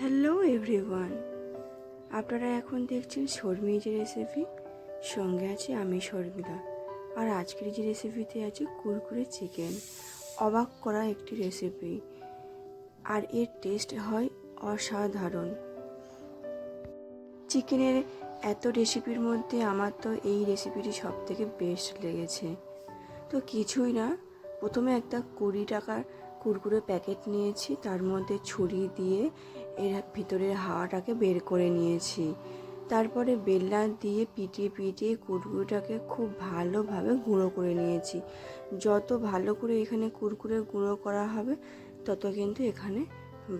Hello everyone আপনারা এখন দেখছেন শর্মির যে রেসিপি সঙ্গে আছে আমি, শর্মিলা। আর আজকের যে রেসিপিতে আছে কুরকুরে চিকেন অবাক করা একটি রেসিপি আর এর টেস্ট হয় অসাধারণ। চিকেনের এত রেসিপির মধ্যে আমার তো এই রেসিপিটি সব থেকে বেস্ট লেগেছে। তো কিছুই না, প্রথমে একটা কুড়ি টাকার কুরকুরে প্যাকেট নিয়েছি, তার মধ্যে ছুরি দিয়ে এর ভিতরের হাওয়াটাকে বের করে নিয়েছি। তারপরে বেল্লা দিয়ে পিটিয়ে পিটিয়ে কুরকুরেটাকে খুব ভালোভাবে গুঁড়ো করে নিয়েছি। যত ভালো করে এখানে কুরকুরে গুঁড়ো করা হবে, তত কিন্তু এখানে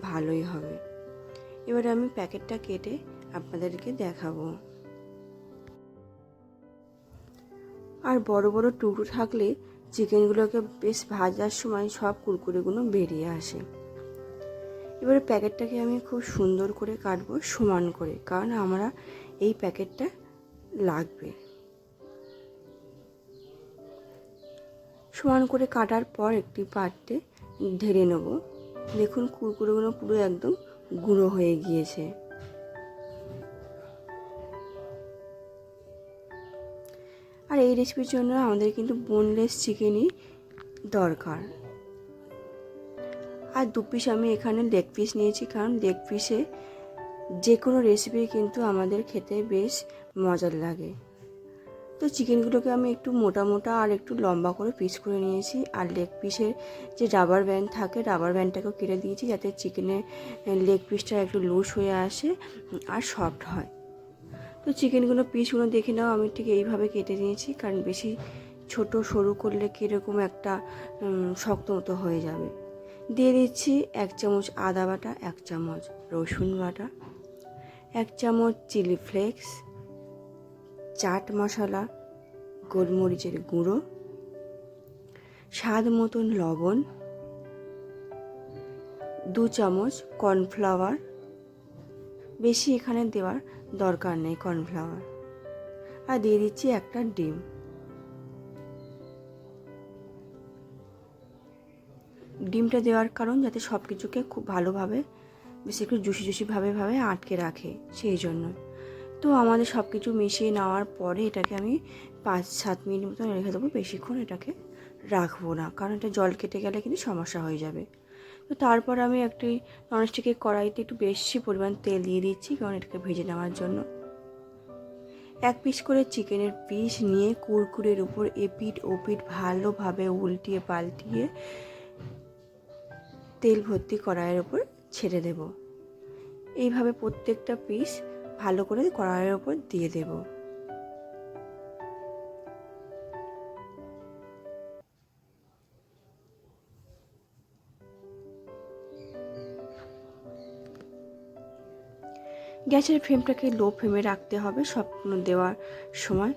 ভালোই হবে। এবারে আমি প্যাকেটটা কেটে আপনাদেরকে দেখাবো। আর বড় বড় টুকরো থাকলে চিকেনগুলোকে বেশ ভাজার সময় সব কুরকুরেগুলো বেরিয়ে আসে। এবারে প্যাকেটটাকে আমি খুব সুন্দর করে কাটবো সমান করে, কারণ আমরা এই প্যাকেটটা লাগবে। সমান করে কাটার পর একটি পাত্রে ঢেলে নেব। দেখুন কুরকুরেগুলো পুরো একদম গুঁড়ো হয়ে গিয়েছে। আর এই রেসিপির জন্য আমাদের কিন্তু বোনলেস চিকেনই দরকার। আর দু পিস আমি এখানে লেগ পিস নিয়েছি, কারণ লেগ পিসে যে কোনো রেসিপি কিন্তু আমাদের খেতে বেশ মজার লাগে। তো চিকেনগুলোকে আমি একটু মোটা মোটা আর একটু লম্বা করে পিস করে নিয়েছি। আর লেগ পিসের যে রাবার ব্যান্ড থাকে রাবার ব্যান্ডটাকেও কেটে দিয়েছি যাতে চিকেনের লেগ পিসটা একটু লুজ হয়ে আসে আর সফট হয়। তো চিকেনগুলো পিসগুলো দেখে নাও, আমি ঠিক এইভাবে কেটে নিয়েছি, কারণ বেশি ছোট সরু করলে কীরকম একটা শক্ত মতো হয়ে যাবে। দিয়ে দিচ্ছি এক চামচ আদা বাটা, এক চামচ রসুন বাটা, এক চামচ চিলি ফ্লেক্স, চাট মশলা, গোলমরিচের গুঁড়ো, স্বাদ মতন লবণ, দু চামচ কর্নফ্লাওয়ার, বেশি এখানে দেওয়ার দরকার নেই কর্নফ্লাওয়ার। আর দিয়ে দিচ্ছি একটা ডিম। ডিমটা দেওয়ার কারণ যাতে সব কিছুকে খুব ভালোভাবে, বেশি একটু জুসি জুসিভাবে ভাবে আটকে রাখে, সেই জন্য। তো আমাদের সব কিছু মিশিয়ে নেওয়ার পরে এটাকে আমি পাঁচ সাত মিনিট মতন রেখে দেবো। বেশিক্ষণ এটাকে রাখব না, কারণ এটা জল কেটে গেলে কিন্তু সমস্যা হয়ে যাবে। তো তারপর আমি একটি ননস্টিকের কড়াইতে একটু বেশি পরিমাণ তেল দিয়ে দিচ্ছি, কারণ এটাকে ভেজে নেওয়ার জন্য। এক পিস করে চিকেনের পিস নিয়ে কুরকুরের উপর এপিট ওপিট ভালোভাবে উল্টিয়ে পাল্টিয়ে তেল ভর্তি কড়াইয়ের ওপর ছেড়ে দেব। এইভাবে প্রত্যেকটা পিস ভালো করে কড়াইয়ের ওপর দিয়ে দেব। গ্যাসের ফ্লেমটাকে লো ফ্লেমে রাখতে হবে স্বপ্ন দেওয়ার সময়।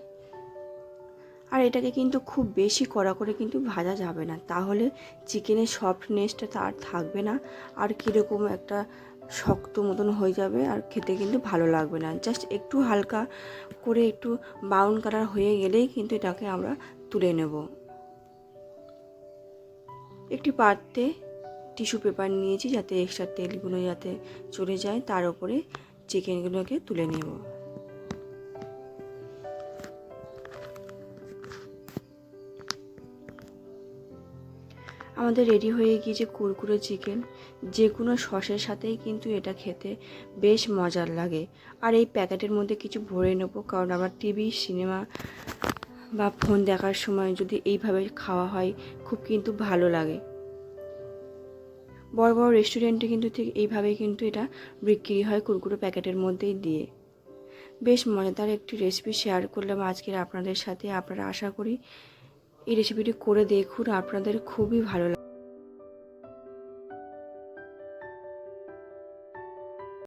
আর এটাকে কিন্তু খুব বেশি কড়া করে কিন্তু ভাজা যাবে না। তাহলে চিকেনের সফটনেসটা তার থাকবে না। আর কীরকম একটা শক্ত মতন হয়ে যাবে আর খেতে কিন্তু ভালো লাগবে না। জাস্ট একটু হালকা করে একটু ব্রাউন কালার হয়ে গেলেই কিন্তু এটাকে আমরা তুলে নেব। একটি পাত্রে টিস্যু পেপার নিয়েছি যাতে এক্সট্রা তেলগুলো যাতে চলে যায়। তার উপরে চিকেনগুলোকে তুলে নেব। আমাদের রেডি হয়ে গিয়েছে কুরকুরে চিকেন। যে কোনো সসের সাথেই কিন্তু এটা খেতে বেশ মজার লাগে। আর এই প্যাকেটের মধ্যে কিছু ভরে নেব, কারণ আমার টিভি, সিনেমা বা ফোন দেখার সময় যদি এইভাবে খাওয়া হয়, খুব কিন্তু ভালো লাগে। বড় বড় রেস্টুরেন্টে কিন্তু ঠিক এইভাবেই কিন্তু এটা বিক্রি হয় কুরকুরো প্যাকেটের মধ্যেই দিয়ে। বেশ মজাদার একটি রেসিপি শেয়ার করলাম আজকের আপনাদের সাথে। আপনারা আশা করি এই রেসিপিটি করে দেখুন। আপনাদের খুবই ভালো